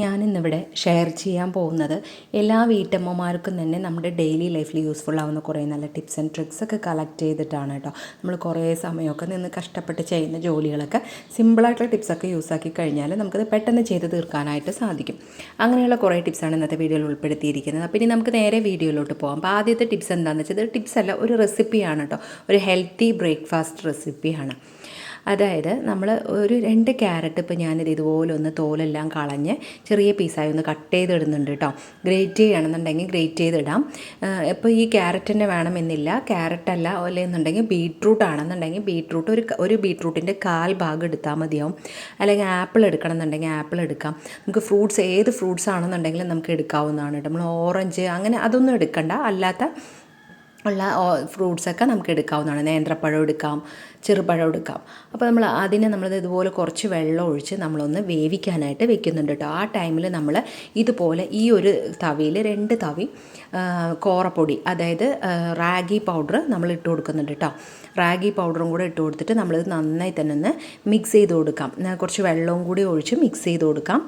ഞാനിന്നിവിടെ ഷെയർ ചെയ്യാൻ പോകുന്നത് എല്ലാ വീട്ടമ്മമാർക്കും തന്നെ നമ്മുടെ ഡെയിലി ലൈഫിൽ യൂസ്ഫുൾ ആവുന്ന കുറേ നല്ല ടിപ്സ് ആൻഡ് ട്രിക്സ് ഒക്കെ കളക്ട് ചെയ്തിട്ടാണ് കേട്ടോ. നമ്മൾ കുറേ സമയമൊക്കെ നിന്ന് കഷ്ടപ്പെട്ട് ചെയ്യുന്ന ജോലികളൊക്കെ സിമ്പിളായിട്ടുള്ള ടിപ്സൊക്കെ യൂസ് ആക്കി കഴിഞ്ഞാൽ നമുക്കത് പെട്ടെന്ന് ചെയ്ത് തീർക്കാനായിട്ട് സാധിക്കും. അങ്ങനെയുള്ള കുറേ ടിപ്സാണ് ഇന്നത്തെ വീഡിയോയിൽ ഉൾപ്പെടുത്തിയിരിക്കുന്നത്. അപ്പോൾ ഇനി നമുക്ക് നേരെ വീഡിയോയിലോട്ട് പോകാം അപ്പോൾ ആദ്യത്തെ ടിപ്സ് എന്താണെന്ന് വെച്ചാൽ ഇത് ടിപ്സ് അല്ല ഒരു റെസിപ്പിയാണ് കേട്ടോ. ഒരു ഹെൽത്തി ബ്രേക്ക്ഫാസ്റ്റ് റെസിപ്പിയാണ് അതായത് നമ്മൾ ഒരു രണ്ട് ക്യാരറ്റ് ഇപ്പോൾ ഞാനിത് ഇതുപോലെ ഒന്ന് തോലെല്ലാം കളഞ്ഞ് ചെറിയ പീസായി ഒന്ന് കട്ട് ചെയ്തിടുന്നുണ്ട് കേട്ടോ ഗ്രേറ്റ് ചെയ്യണമെന്നുണ്ടെങ്കിൽ ഗ്രേറ്റ് ചെയ്തിടാം. ഇപ്പോൾ ഈ ക്യാരറ്റ് തന്നെ വേണമെന്നില്ല. ക്യാരറ്റ് അല്ല അല്ലെന്നുണ്ടെങ്കിൽ ബീട്രൂട്ട് ആണെന്നുണ്ടെങ്കിൽ ബീട്രൂട്ട് ഒരു ഒരു ബീട്രൂട്ടിന്റെ കാൽ ഭാഗം എടുത്താൽ മതിയാവും. അല്ലെങ്കിൽ ആപ്പിൾ എടുക്കണം എന്നുണ്ടെങ്കിൽ ആപ്പിൾ എടുക്കാം. നമുക്ക് ഫ്രൂട്ട്സ് ഏത് ഫ്രൂട്ട്സ് ആണെന്നുണ്ടെങ്കിലും നമുക്ക് എടുക്കാവുന്നതാണ് കേട്ടോ നമ്മൾ ഓറഞ്ച് അങ്ങനെ അതൊന്നും എടുക്കണ്ട. അല്ലാത്ത ഉള്ള ഫ്രൂട്ട്സൊക്കെ നമുക്ക് എടുക്കാവുന്നതാണ്. നേന്ത്രപ്പഴം എടുക്കാം ചെറുപഴം എടുക്കാം. അപ്പോൾ നമ്മൾ അതിനെ നമ്മൾ ഇതുപോലെ കുറച്ച് വെള്ളം ഒഴിച്ച് നമ്മളൊന്ന് വേവിക്കാനായിട്ട് വെക്കുന്നുണ്ട് കേട്ടോ. ആ ടൈമിൽ നമ്മൾ ഇതുപോലെ ഈ ഒരു തവിയിൽ രണ്ട് തവി കോറപ്പൊടി അതായത് റാഗി പൗഡർ നമ്മൾ ഇട്ട് കൊടുക്കുന്നുണ്ട് കേട്ടോ. റാഗി പൗഡറും കൂടെ ഇട്ട് കൊടുത്തിട്ട് നമ്മളിത് നന്നായി തന്നെ ഒന്ന് മിക്സ് ചെയ്ത് കൊടുക്കാം. കുറച്ച് വെള്ളവും കൂടി ഒഴിച്ച് മിക്സ് ചെയ്ത് കൊടുക്കാം.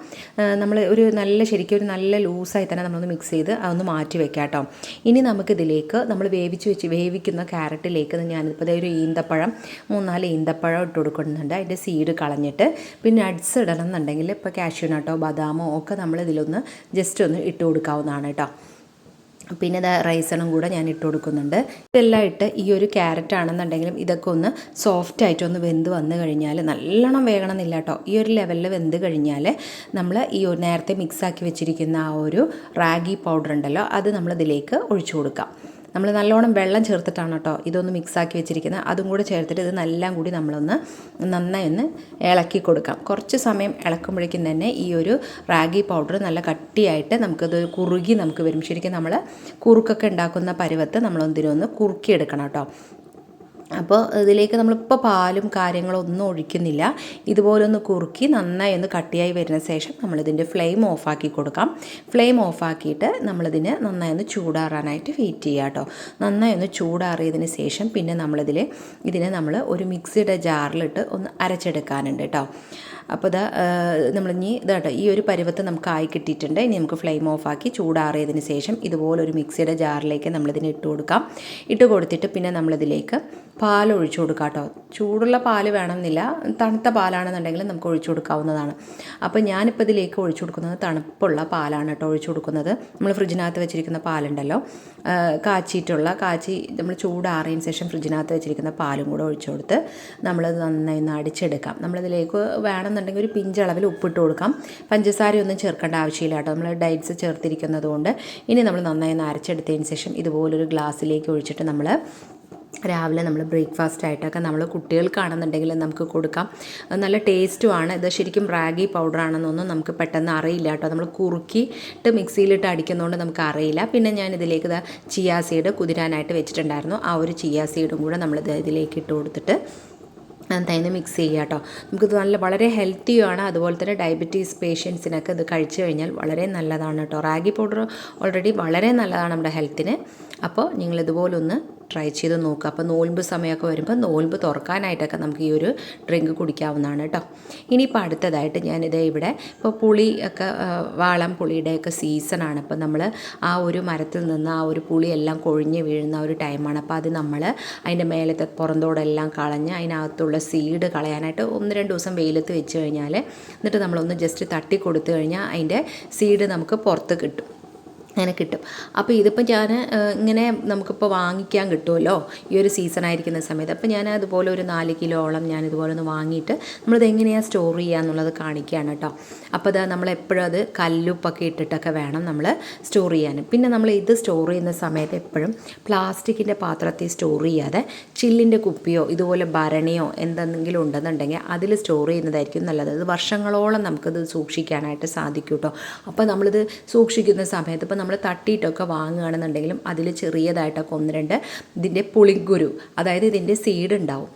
നമ്മൾ ഒരു നല്ല ശരിക്കും ഒരു നല്ല ലൂസായി തന്നെ നമ്മളൊന്ന് മിക്സ് ചെയ്ത് അതൊന്ന് മാറ്റി വെക്കാം കേട്ടോ. ഇനി നമുക്കിതിലേക്ക് നമ്മൾ വേവിച്ച് വെച്ച് വേവിക്കുന്ന ക്യാരറ്റിലേക്ക് ഞാനിപ്പോൾ ഒരു ഈന്തപ്പഴം മൂന്നാൽ ഈന്തപ്പഴം ഇട്ട് കൊടുക്കുന്നുണ്ട്. അതിന്റെ സീഡ് കളഞ്ഞിട്ട് പിന്നെ നട്സ് ഇടണം എന്നുണ്ടെങ്കിൽ ഇപ്പോൾ കാഷ്യൂനട്ടോ ബദാമോ ഒക്കെ നമ്മൾ ഇതിലൊന്ന് ജസ്റ്റ് ഒന്ന് ഇട്ട് കൊടുക്കാവുന്നതാണ് കേട്ടോ. പിന്നെ ഇതാ റൈസണും കൂടെ ഞാൻ ഇട്ട് കൊടുക്കുന്നുണ്ട്. ഇതെല്ലാം ഇട്ട് ഈ ഒരു ക്യാരറ്റ് ആണെന്നുണ്ടെങ്കിലും ഇതൊക്കെ ഒന്ന് സോഫ്റ്റ് ആയിട്ട് ഒന്ന് വെന്ത് വന്നു കഴിഞ്ഞാൽ നല്ലോണം വേകണമെന്നില്ല കേട്ടോ. ഈ ഒരു ലെവലിൽ വെന്ത് കഴിഞ്ഞാൽ നമ്മൾ ഈ നേരത്തെ മിക്സാക്കി വെച്ചിരിക്കുന്ന ആ ഒരു റാഗി പൗഡർ ഉണ്ടല്ലോ അത് നമ്മളിതിലേക്ക് ഒഴിച്ചു കൊടുക്കാം. നമ്മൾ നല്ലോണം വെള്ളം ചേർത്തിട്ടാണ് കേട്ടോ ഇതൊന്ന് മിക്സാക്കി വെച്ചിരിക്കുന്നത്. അതും കൂടെ ചേർത്തിട്ട് ഇത് എല്ലാം കൂടി നമ്മളൊന്ന് നന്നായി ഒന്ന് ഇളക്കി കൊടുക്കാം. കുറച്ച് സമയം ഇളക്കുമ്പോഴേക്കും തന്നെ ഈ ഒരു റാഗി പൗഡർ നല്ല കട്ടിയായിട്ട് നമുക്കത് കുറുകി നമുക്ക് വരും. ശരിക്കും നമ്മൾ കുറുക്കൊക്കെ ഉണ്ടാക്കുന്ന പരുവത്ത് നമ്മളൊന്നിനൊന്ന് കുറുക്കിയെടുക്കണം കേട്ടോ. അപ്പോൾ ഇതിലേക്ക് നമ്മളിപ്പോൾ പാലും കാര്യങ്ങളും ഒന്നും ഒഴിക്കുന്നില്ല. ഇതുപോലെ ഒന്ന് കുറുക്കി നന്നായി ഒന്ന് കട്ടിയായി വരുന്ന ശേഷം നമ്മളിതിന്റെ ഫ്ലെയിം ഓഫാക്കി കൊടുക്കാം. ഫ്ലെയിം ഓഫാക്കിയിട്ട് നമ്മളിതിന് നന്നായി ഒന്ന് ചൂടാറാനായിട്ട് വെയിറ്റ് ചെയ്യുക കേട്ടോ നന്നായി ഒന്ന് ചൂടാറിയതിന് ശേഷം പിന്നെ നമ്മളിതിൽ ഇതിനെ നമ്മൾ ഒരു മിക്സിയുടെ ജാറിലിട്ട് ഒന്ന് അരച്ചെടുക്കാനുണ്ട് കേട്ടോ അപ്പോൾ ഇതാ നമ്മളിനി ഇതാട്ടോ ഈ ഒരു പരുവത്ത് നമുക്ക് ആയി കിട്ടിയിട്ടുണ്ട്. ഇനി നമുക്ക് ഫ്ലെയിം ഓഫാക്കി ചൂടാറിയതിന് ശേഷം ഇതുപോലൊരു മിക്സിയുടെ ജാറിലേക്ക് നമ്മളിതിന് ഇട്ട് കൊടുക്കാം. ഇട്ട് കൊടുത്തിട്ട് പിന്നെ നമ്മളിതിലേക്ക് പാൽ ഒഴിച്ചു കൊടുക്കാം കേട്ടോ. ചൂടുള്ള പാൽ വേണമെന്നില്ല. തണുത്ത പാലാണെന്നുണ്ടെങ്കിൽ നമുക്ക് ഒഴിച്ചു കൊടുക്കാവുന്നതാണ്. അപ്പോൾ ഞാനിപ്പോൾ ഇതിലേക്ക് ഒഴിച്ചു കൊടുക്കുന്നത് തണുപ്പുള്ള പാലാണ് കേട്ടോ ഒഴിച്ചു കൊടുക്കുന്നത്. നമ്മൾ ഫ്രിഡ്ജിനകത്ത് വെച്ചിരിക്കുന്ന പാലുണ്ടല്ലോ. കാച്ചിയിട്ടുള്ള കാച്ചി നമ്മൾ ചൂടാറിയതിന് ശേഷം ഫ്രിഡ്ജിനകത്ത് വെച്ചിരിക്കുന്ന പാലും കൂടെ ഒഴിച്ചു കൊടുത്ത് നമ്മളത് നന്നായി ഒന്ന് അടിച്ചെടുക്കാം. നമ്മളിതിലേക്ക് വേണമെന്നുണ്ടെങ്കിൽ ഒരു പിഞ്ചളവിൽ ഉപ്പിട്ട് കൊടുക്കാം. പഞ്ചസാരയൊന്നും ചേർക്കേണ്ട ആവശ്യമില്ല കേട്ടോ. നമ്മൾ ഡയറ്റ്സ് ചേർത്തിരിക്കുന്നതുകൊണ്ട് ഇനി നമ്മൾ നന്നായി ഒന്ന് അരച്ചെടുത്തതിന് ശേഷം ഇതുപോലൊരു ഗ്ലാസ്സിലേക്ക് ഒഴിച്ചിട്ട് നമ്മൾ രാവിലെ നമ്മൾ ബ്രേക്ക്ഫാസ്റ്റ് ആയിട്ടൊക്കെ നമ്മൾ കുട്ടികൾക്കാണെന്നുണ്ടെങ്കിൽ നമുക്ക് കൊടുക്കാം. നല്ല ടേസ്റ്റുമാണ് ഇത് ശരിക്കും റാഗി പൗഡർ ആണെന്നൊന്നും നമുക്ക് പെട്ടെന്ന് അറിയില്ല കേട്ടോ. നമ്മൾ കുറുക്കിയിട്ട് മിക്സിയിലിട്ട് അടിക്കുന്നതുകൊണ്ട് നമുക്ക് അറിയില്ല. പിന്നെ ഞാൻ ഇതിലേക്ക് ഇതാ ചിയാ സീഡ് കുതിരാനായിട്ട് വെച്ചിട്ടുണ്ടായിരുന്നു. ആ ഒരു ചിയാ സീഡും കൂടെ നമ്മൾ ഇതിലേക്ക് ഇട്ട് കൊടുത്തിട്ട് നന്നായി മിക്സ് ചെയ്യുക കേട്ടോ നമുക്കിത് നല്ല വളരെ ഹെൽത്തിയുമാണ് അതുപോലെ തന്നെ ഡയബറ്റീസ് പേഷ്യൻസിനൊക്കെ ഇത് കഴിച്ചു കഴിഞ്ഞാൽ വളരെ നല്ലതാണ് കേട്ടോ റാഗി പൗഡർ ഓൾറെഡി വളരെ നല്ലതാണ് നമ്മുടെ ഹെൽത്തിന് അപ്പോൾ നിങ്ങൾ ഇതുപോലൊന്ന് ട്രൈ ചെയ്ത് നോക്കുക. അപ്പോൾ നോൽമ്പ് സമയമൊക്കെ വരുമ്പോൾ നോൽമ്പ് തുറക്കാനായിട്ടൊക്കെ നമുക്ക് ഈ ഒരു ഡ്രിങ്ക് കുടിക്കാവുന്നതാണ് കേട്ടോ ഇനിയിപ്പോൾ അടുത്തതായിട്ട് ഞാനിത് ഇവിടെ ഇപ്പോൾ പുളി ഒക്കെ വാളം പുളിയുടെയൊക്കെ സീസണാണ് അപ്പോൾ നമ്മൾ ആ ഒരു മരത്തിൽ നിന്ന് ആ ഒരു പുളിയെല്ലാം കൊഴിഞ്ഞ് വീഴുന്ന ഒരു ടൈമാണ് അപ്പോൾ അത് നമ്മൾ അതിന്റെ മേലത്തെ പുറന്തോടെല്ലാം കളഞ്ഞ് അതിനകത്തുള്ള സീഡ് കളയാനായിട്ട് ഒന്ന് രണ്ട് ദിവസം വെയിലത്ത് വെച്ച് കഴിഞ്ഞാൽ എന്നിട്ട് നമ്മളൊന്ന് ജസ്റ്റ് തട്ടി കൊടുത്തു കഴിഞ്ഞാൽ അതിന്റെ സീഡ് നമുക്ക് പുറത്ത് കിട്ടും. അങ്ങനെ കിട്ടും. അപ്പോൾ ഇതിപ്പോൾ ഞാൻ ഇങ്ങനെ നമുക്കിപ്പോൾ വാങ്ങിക്കാൻ കിട്ടുമല്ലോ ഈ ഒരു സീസൺ ആയിരിക്കുന്ന സമയത്ത്. അപ്പോൾ ഞാൻ അതുപോലെ ഒരു നാല് കിലോളം ഞാൻ ഇതുപോലെ ഒന്ന് വാങ്ങിയിട്ട് നമ്മളിത് എങ്ങനെയാണ് സ്റ്റോർ ചെയ്യുക എന്നുള്ളത് കാണിക്കുകയാണ് കേട്ടോ അപ്പോൾ അത് നമ്മൾ എപ്പോഴും അത് കല്ലുപ്പൊക്കെ ഇട്ടിട്ടൊക്കെ വേണം നമ്മൾ സ്റ്റോർ ചെയ്യാൻ പിന്നെ നമ്മൾ ഇത് സ്റ്റോർ ചെയ്യുന്ന സമയത്ത് എപ്പോഴും പ്ലാസ്റ്റിക്കിന്റെ പാത്രത്തിൽ സ്റ്റോർ ചെയ്യാതെ ചില്ലിന്റെ കുപ്പിയോ ഇതുപോലെ ഭരണിയോ എന്തെങ്കിലും ഉണ്ടെന്നുണ്ടെങ്കിൽ അതിൽ സ്റ്റോർ ചെയ്യുന്നതായിരിക്കും നല്ലത്. അത് വർഷങ്ങളോളം നമുക്കത് സൂക്ഷിക്കാനായിട്ട് സാധിക്കും കേട്ടോ അപ്പോൾ നമ്മളിത് സൂക്ഷിക്കുന്ന സമയത്ത് ഇപ്പോൾ നമ്മൾ തട്ടിയിട്ടൊക്കെ വാങ്ങുകയാണെന്നുണ്ടെങ്കിലും അതിൽ ചെറിയതായിട്ടൊക്കെ ഒന്ന് രണ്ട് ഇതിന്റെ പുളിഗുരു അതായത് ഇതിന്റെ സീഡ് ഉണ്ടാവും.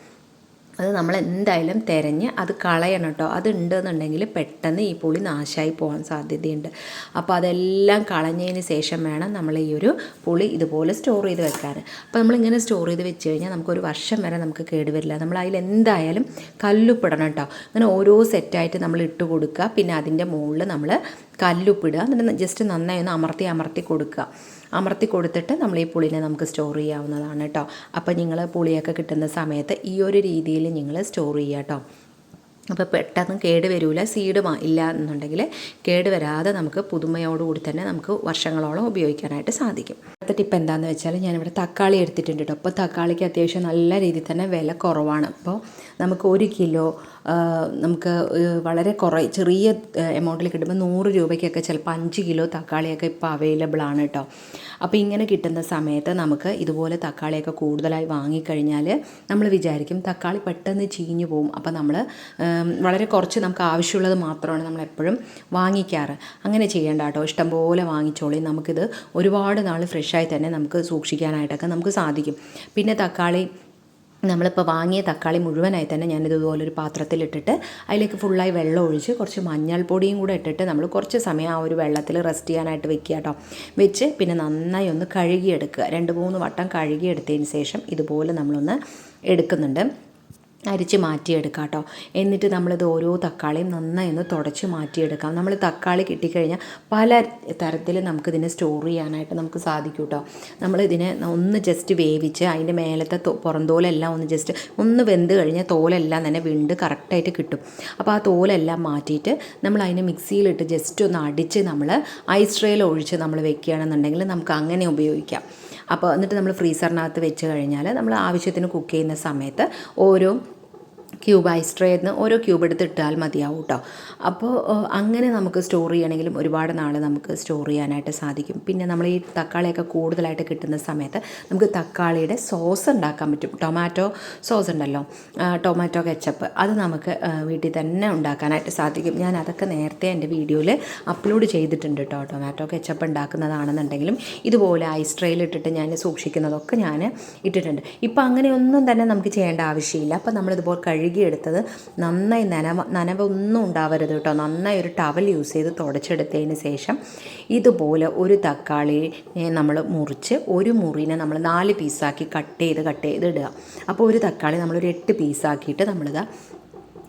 അത് നമ്മൾ എന്തായാലും തിരഞ്ഞ് അത് കളയണം കേട്ടോ. അത് ഉണ്ടെന്നുണ്ടെങ്കിൽ പെട്ടെന്ന് ഈ പുളി നാശമായി പോകാൻ സാധ്യതയുണ്ട്. അപ്പോൾ അതെല്ലാം കളഞ്ഞതിന് ശേഷം വേണം നമ്മൾ ഈ ഒരു പുളി ഇതുപോലെ സ്റ്റോർ ചെയ്ത് വെക്കാൻ. അപ്പോൾ നമ്മളിങ്ങനെ സ്റ്റോർ ചെയ്ത് വെച്ച് കഴിഞ്ഞാൽ നമുക്കൊരു വർഷം വരെ നമുക്ക് കേടുവരില്ല നമ്മൾ അതിൽ എന്തായാലും കല്ലുപ്പിടണം കേട്ടോ. അങ്ങനെ ഓരോ സെറ്റായിട്ട് നമ്മൾ ഇട്ട് കൊടുക്കുക. പിന്നെ അതിന്റെ മുകളിൽ നമ്മൾ കല്ലുപ്പിടുക. എന്നിട്ട് ജസ്റ്റ് നന്നായി ഒന്ന് അമർത്തി അമർത്തി കൊടുക്കുക. അമർത്തി കൊടുത്തിട്ട് നമ്മൾ ഈ പുളിനെ നമുക്ക് സ്റ്റോർ ചെയ്യാവുന്നതാണ് കേട്ടോ അപ്പോൾ നിങ്ങൾ പുളിയൊക്കെ കിട്ടുന്ന സമയത്ത് ഈ ഒരു രീതിയിൽ നിങ്ങൾ സ്റ്റോർ ചെയ്യുക കേട്ടോ അപ്പോൾ പെട്ടെന്ന് കേട് വരില്ല സീഡ് ഇല്ല എന്നുണ്ടെങ്കിൽ കേട് വരാതെ നമുക്ക് പുതുമയോടുകൂടി തന്നെ നമുക്ക് വർഷങ്ങളോളം ഉപയോഗിക്കാനായിട്ട് സാധിക്കും. അടുത്ത ടിപ്പ് എന്താണെന്ന് വെച്ചാൽ ഞാനിവിടെ തക്കാളി എടുത്തിട്ടുണ്ട് കേട്ടോ. അപ്പോൾ തക്കാളിക്ക് അത്യാവശ്യം നല്ല രീതിയിൽ തന്നെ വില കുറവാണ്. അപ്പോൾ നമുക്ക് ഒരു കിലോ നമുക്ക് വളരെ കുറേ ചെറിയ എമൗണ്ടിൽ കിട്ടുമ്പോൾ നൂറ് രൂപയ്ക്കൊക്കെ ചിലപ്പോൾ അഞ്ച് കിലോ തക്കാളിയൊക്കെ ഇപ്പോൾ അവൈലബിൾ ആണ് കേട്ടോ. അപ്പോൾ ഇങ്ങനെ കിട്ടുന്ന സമയത്ത് നമുക്ക് ഇതുപോലെ തക്കാളിയൊക്കെ കൂടുതലായി വാങ്ങിക്കഴിഞ്ഞാൽ നമ്മൾ വിചാരിക്കും തക്കാളി പെട്ടെന്ന് ചീഞ്ഞു പോകും അപ്പോൾ നമ്മൾ വളരെ കുറച്ച് നമുക്ക് ആവശ്യമുള്ളത് മാത്രമാണ് നമ്മൾ എപ്പോഴും വാങ്ങിക്കാറ്. അങ്ങനെ ചെയ്യേണ്ട കേട്ടോ. ഇഷ്ടംപോലെ വാങ്ങിച്ചോളി. നമുക്കിത് ഒരുപാട് നാൾ ഫ്രഷായി തന്നെ നമുക്ക് സൂക്ഷിക്കാനായിട്ടൊക്കെ നമുക്ക് സാധിക്കും. പിന്നെ തക്കാളി നമ്മളിപ്പോൾ വാങ്ങിയ തക്കാളി മുഴുവനായി തന്നെ ഞാനിത് ഇതുപോലൊരു പാത്രത്തിലിട്ടിട്ട് അതിലേക്ക് ഫുള്ളായി വെള്ളം ഒഴിച്ച് കുറച്ച് മഞ്ഞൾപ്പൊടിയും കൂടെ ഇട്ടിട്ട് നമ്മൾ കുറച്ച് സമയം ആ ഒരു വെള്ളത്തിൽ റെസ്റ്റ് ചെയ്യാനായിട്ട് വെക്കുക കേട്ടോ. വെച്ച് പിന്നെ നന്നായി ഒന്ന് കഴുകിയെടുക്കുക. രണ്ട് മൂന്ന് വട്ടം കഴുകിയെടുത്തതിന് ശേഷം ഇതുപോലെ നമ്മളൊന്ന് എടുക്കുന്നുണ്ട്. അരിച്ച് മാറ്റിയെടുക്കാം കേട്ടോ. എന്നിട്ട് നമ്മളിത് ഓരോ തക്കാളിയും നന്നായി ഒന്ന് തുടച്ച് മാറ്റിയെടുക്കാം. നമ്മൾ തക്കാളി കിട്ടിക്കഴിഞ്ഞാൽ പല തരത്തിൽ നമുക്കിതിനെ സ്റ്റോർ ചെയ്യാനായിട്ട് നമുക്ക് സാധിക്കും കേട്ടോ. നമ്മളിതിനെ ഒന്ന് ജസ്റ്റ് വേവിച്ച് അതിന്റെ മേലത്തെ പുറന്തോലെല്ലാം ഒന്ന് ജസ്റ്റ് ഒന്ന് വെന്ത് കഴിഞ്ഞാൽ തോലെല്ലാം തന്നെ വിണ്ട് കറക്റ്റായിട്ട് കിട്ടും. അപ്പോൾ ആ തോലെല്ലാം മാറ്റിയിട്ട് നമ്മൾ അതിനെ മിക്സിയിലിട്ട് ജസ്റ്റ് ഒന്ന് അടിച്ച് നമ്മൾ ഐസ് ട്രേയിൽ ഒഴിച്ച് നമ്മൾ വെക്കുകയാണെന്നുണ്ടെങ്കിൽ നമുക്ക് അങ്ങനെ ഉപയോഗിക്കാം. അപ്പോൾ എന്നിട്ട് നമ്മൾ ഫ്രീസറിനകത്ത് വെച്ച് കഴിഞ്ഞാൽ നമ്മൾ ആവശ്യത്തിന് കുക്ക് ചെയ്യുന്ന സമയത്ത് ഓരോ ക്യൂബ് ഐസ് ട്രേ നിന്ന് ഓരോ ക്യൂബ് എടുത്ത് ഇട്ടാൽ മതിയാവും കേട്ടോ അപ്പോൾ അങ്ങനെ നമുക്ക് സ്റ്റോർ ചെയ്യണമെങ്കിലും ഒരുപാട് നാൾ നമുക്ക് സ്റ്റോർ ചെയ്യാനായിട്ട് സാധിക്കും. പിന്നെ നമ്മൾ ഈ തക്കാളിയൊക്കെ കൂടുതലായിട്ട് കിട്ടുന്ന സമയത്ത് നമുക്ക് തക്കാളിയുടെ സോസ് ഉണ്ടാക്കാൻ പറ്റും. ടൊമാറ്റോ സോസ് ഉണ്ടല്ലോ. ടൊമാറ്റോ കെച്ചപ്പ് അത് നമുക്ക് വീട്ടിൽ തന്നെ ഉണ്ടാക്കാനായിട്ട് സാധിക്കും. ഞാൻ അതൊക്കെ നേരത്തെ എന്റെ വീഡിയോയിൽ അപ്ലോഡ് ചെയ്തിട്ടുണ്ട് കേട്ടോ ടൊമാറ്റോ കെച്ചപ്പ് ഉണ്ടാക്കുന്നതാണെന്നുണ്ടെങ്കിലും ഇതുപോലെ ഐസ് ട്രേയിൽ ഇട്ടിട്ട് ഞാൻ സൂക്ഷിക്കുന്നതൊക്കെ ഞാൻ ഇട്ടിട്ടുണ്ട്. ഇപ്പം അങ്ങനെയൊന്നും തന്നെ നമുക്ക് ചെയ്യേണ്ട ആവശ്യമില്ല. അപ്പം നമ്മളിതുപോലെ കഴുകിയെടുത്തത് നന്നായി നനവ നനവൊന്നും ഉണ്ടാവരുത് കേട്ടോ. നന്നായി ഒരു ടവൽ യൂസ് ചെയ്ത് തുടച്ചെടുത്തതിന് ശേഷം ഇതുപോലെ ഒരു തക്കാളി നമ്മൾ മുറിച്ച് ഒരു മുറിനെ നമ്മൾ നാല് പീസാക്കി കട്ട് ചെയ്ത് കട്ട് ചെയ്ത് ഇടുക. അപ്പോൾ ഒരു തക്കാളി നമ്മളൊരു എട്ട് പീസാക്കിയിട്ട് നമ്മളിതാ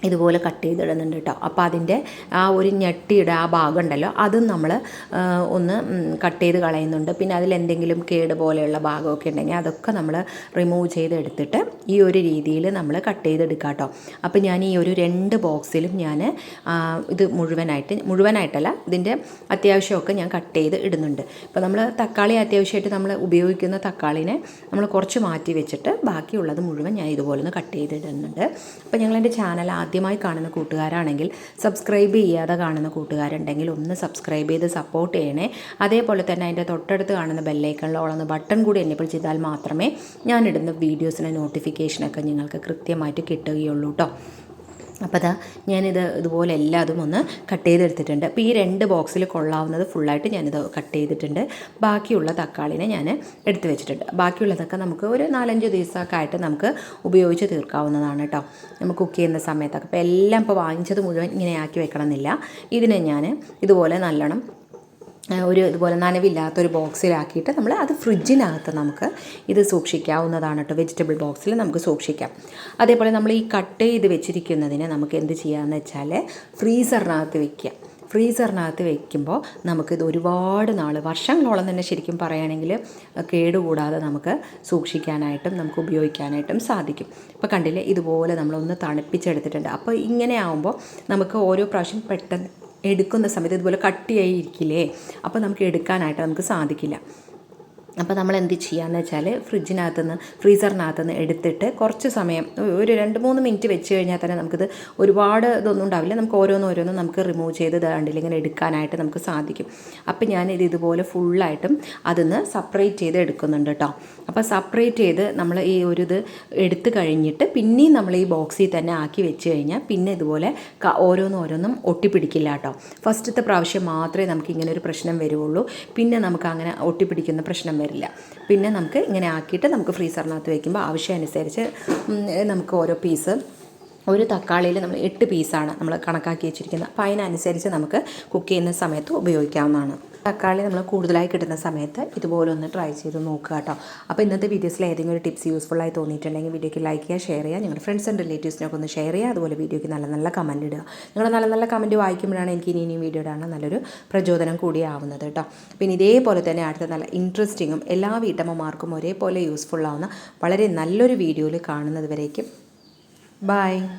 ഇതുപോലെ കട്ട് ചെയ്തിടുന്നുണ്ട് കേട്ടോ അപ്പോൾ അതിന്റെ ആ ഒരു ഞെട്ടിയുടെ ആ ഭാഗം ഉണ്ടല്ലോ അതും നമ്മൾ ഒന്ന് കട്ട് ചെയ്ത് കളയുന്നുണ്ട്. പിന്നെ അതിലെന്തെങ്കിലും കേട് പോലെയുള്ള ഭാഗമൊക്കെ ഉണ്ടെങ്കിൽ അതൊക്കെ നമ്മൾ റിമൂവ് ചെയ്ത് എടുത്തിട്ട് ഈ ഒരു രീതിയിൽ നമ്മൾ കട്ട് ചെയ്തെടുക്കുക കേട്ടോ അപ്പോൾ ഞാൻ ഈ ഒരു രണ്ട് ബോക്സിലും ഞാൻ ഇത് മുഴുവനായിട്ട് മുഴുവനായിട്ടല്ല ഇതിന്റെ അത്യാവശ്യമൊക്കെ ഞാൻ കട്ട് ചെയ്ത് ഇടുന്നുണ്ട്. ഇപ്പോൾ നമ്മൾ തക്കാളി അത്യാവശ്യമായിട്ട് നമ്മൾ ഉപയോഗിക്കുന്ന തക്കാളിനെ നമ്മൾ കുറച്ച് മാറ്റി വെച്ചിട്ട് ബാക്കിയുള്ളത് മുഴുവൻ ഞാൻ ഇതുപോലെ ഒന്ന് കട്ട് ചെയ്തിടുന്നുണ്ട് അപ്പോൾ ഞങ്ങളെന്റെ ചാനൽ ചാനൽ ആദ്യമായി കാണുന്ന കൂട്ടുകാരാണെങ്കിൽ സബ്സ്ക്രൈബ് ചെയ്യാതെ കാണുന്ന കൂട്ടുകാരുണ്ടെങ്കിൽ ഒന്ന് സബ്സ്ക്രൈബ് ചെയ്ത് സപ്പോർട്ട് ചെയ്യണേ. അതേപോലെ തന്നെ അതിന്റെ തൊട്ടടുത്ത് കാണുന്ന ബെല്ലൈക്കണിലോളൊന്ന് ബട്ടൺ കൂടി എനേബിൾ ചെയ്താൽ മാത്രമേ ഞാനിടുന്ന വീഡിയോസിന്റെ നോട്ടിഫിക്കേഷനൊക്കെ നിങ്ങൾക്ക് കൃത്യമായിട്ട് കിട്ടുകയുള്ളൂ കേട്ടോ അപ്പോൾ അതാ ഞാനിത് ഇതുപോലെ എല്ലാതും ഒന്ന് കട്ട് ചെയ്തെടുത്തിട്ടുണ്ട്. അപ്പോൾ ഈ രണ്ട് ബോക്സിൽ കൊള്ളാവുന്നത് ഫുള്ളായിട്ട് ഞാനിത് കട്ട് ചെയ്തിട്ടുണ്ട്. ബാക്കിയുള്ള തക്കാളിനെ ഞാൻ എടുത്തു വെച്ചിട്ടുണ്ട്. ബാക്കിയുള്ളതൊക്കെ നമുക്ക് ഒരു നാലഞ്ച് ദിവസമൊക്കെ ആയിട്ട് നമുക്ക് ഉപയോഗിച്ച് തീർക്കാവുന്നതാണ് കേട്ടോ നമുക്ക് കുക്ക് ചെയ്യുന്ന സമയത്തൊക്കെ. അപ്പോൾ എല്ലാം ഇപ്പോൾ വാങ്ങിച്ചത് മുഴുവൻ ഇങ്ങനെ ആക്കി വെക്കണമെന്നില്ല. ഇതിനെ ഞാൻ ഇതുപോലെ നല്ലോണം ഒരു ഇതുപോലെ നനവില്ലാത്തൊരു ബോക്സിലാക്കിയിട്ട് നമ്മൾ അത് ഫ്രിഡ്ജിനകത്ത് നമുക്ക് ഇത് സൂക്ഷിക്കാവുന്നതാണ് കേട്ടോ. വെജിറ്റബിൾ ബോക്സിൽ നമുക്ക് സൂക്ഷിക്കാം. അതേപോലെ നമ്മൾ ഈ കട്ട് ചെയ്ത് വെച്ചിരിക്കുന്നതിനെ നമുക്ക് എന്ത് ചെയ്യാമെന്ന് വെച്ചാൽ ഫ്രീസറിനകത്ത് വെക്കുക. ഫ്രീസറിനകത്ത് വെക്കുമ്പോൾ നമുക്കിത് ഒരുപാട് നാൾ വർഷങ്ങളോളം തന്നെ ശരിക്കും പറയുകയാണെങ്കിൽ കേടുകൂടാതെ നമുക്ക് സൂക്ഷിക്കാനായിട്ടും നമുക്ക് ഉപയോഗിക്കാനായിട്ടും സാധിക്കും. ഇപ്പോൾ കണ്ടില്ലേ? ഇതുപോലെ നമ്മളൊന്ന് തണുപ്പിച്ചെടുത്തിട്ടുണ്ട്. അപ്പോൾ ഇങ്ങനെ ആകുമ്പോൾ നമുക്ക് ഓരോ പ്രാവശ്യം പെട്ടെന്ന് എടുക്കുന്ന സമയത്ത് ഇതുപോലെ കട്ടിയായി ഇരിക്കില്ലേ? അപ്പോൾ നമുക്ക് എടുക്കാനായിട്ട് നമുക്ക് സാധിക്കില്ല. അപ്പോൾ നമ്മൾ എന്ത് ചെയ്യാന്ന് വെച്ചാൽ ഫ്രിഡ്ജിനകത്ത് നിന്ന് ഫ്രീസറിനകത്ത് നിന്ന് എടുത്തിട്ട് കുറച്ച് സമയം ഒരു രണ്ട് മൂന്ന് മിനിറ്റ് വെച്ച് കഴിഞ്ഞാൽ തന്നെ നമുക്കിത് ഒരുപാട് ഇതൊന്നും ഉണ്ടാവില്ല. നമുക്ക് ഓരോന്നും ഓരോന്നും നമുക്ക് റിമൂവ് ചെയ്ത് ഇതാണ്ടിൽ ഇങ്ങനെ എടുക്കാനായിട്ട് നമുക്ക് സാധിക്കും. അപ്പോൾ ഞാൻ ഇത് ഇതുപോലെ ഫുള്ളായിട്ടും അതിന്ന് സെപ്പറേറ്റ് ചെയ്ത് എടുക്കുന്നുണ്ട് കേട്ടോ അപ്പോൾ സെപ്പറേറ്റ് ചെയ്ത് നമ്മൾ ഈ ഒരു ഇത് എടുത്തു കഴിഞ്ഞിട്ട് പിന്നെയും നമ്മൾ ഈ ബോക്സിൽ തന്നെ ആക്കി വെച്ച് കഴിഞ്ഞാൽ പിന്നെ ഇതുപോലെ ഓരോന്നും ഓരോന്നും ഒട്ടിപ്പിടിക്കില്ല കേട്ടോ ഫസ്റ്റത്തെ പ്രാവശ്യം മാത്രമേ നമുക്ക് ഇങ്ങനെ ഒരു പ്രശ്നം വരുള്ളൂ പിന്നെ നമുക്ക് അങ്ങനെ ഒട്ടിപ്പിടിക്കുന്ന പ്രശ്നം വരില്ല. പിന്നെ നമുക്ക് ഇങ്ങനെ ആക്കിയിട്ട് നമുക്ക് ഫ്രീസറിനകത്ത് വയ്ക്കുമ്പോൾ ആവശ്യമനുസരിച്ച് നമുക്ക് ഓരോ പീസ് ഒരു തക്കാളിയിൽ നമ്മൾ എട്ട് പീസാണ് നമ്മൾ കണക്കാക്കി വെച്ചിരിക്കുന്നത്. അപ്പോൾ അതിനനുസരിച്ച് നമുക്ക് കുക്ക് ചെയ്യുന്ന സമയത്ത് ഉപയോഗിക്കാവുന്നതാണ്. തക്കാളി നമ്മൾ കൂടുതലായി കിട്ടുന്ന സമയത്ത് ഇതുപോലെ ഒന്ന് ട്രൈ ചെയ്ത് നോക്കുക കേട്ടോ. അപ്പോൾ ഇന്നത്തെ വീഡിയോസിൽ ഏതെങ്കിലും ഒരു ടിപ്സ് യൂസ്ഫുള്ളായി തോന്നിയിട്ടുണ്ടെങ്കിൽ വീഡിയോയ്ക്ക് ലൈക്ക് ചെയ്യുക ഷെയർ ചെയ്യുക. നിങ്ങളുടെ ഫ്രണ്ട്സ് ആൻഡ് റിലേറ്റീവ്സിനൊക്കെ ഒന്ന് ഷെയർ ചെയ്യുക. അതുപോലെ വീഡിയോയ്ക്ക് നല്ല നല്ല കമന്റ് ഇടുക. നിങ്ങൾ നല്ല നല്ല കമന്റ് വായിക്കുമ്പോഴാണ് എനിക്ക് ഇനി ഇനിയും വീഡിയോ ഇടാൻ നല്ലൊരു പ്രചോദനം കൂടിയാവുന്നത് കേട്ടോ. പിന്നെ ഇതേപോലെ തന്നെ അടുത്ത നല്ല ഇൻട്രസ്റ്റിങ്ങും എല്ലാ വീട്ടമ്മമാർക്കും ഒരേപോലെ യൂസ്ഫുള്ളാവുന്ന വളരെ നല്ലൊരു വീഡിയോയിൽ കാണുന്നത് വരേക്കും. Bye.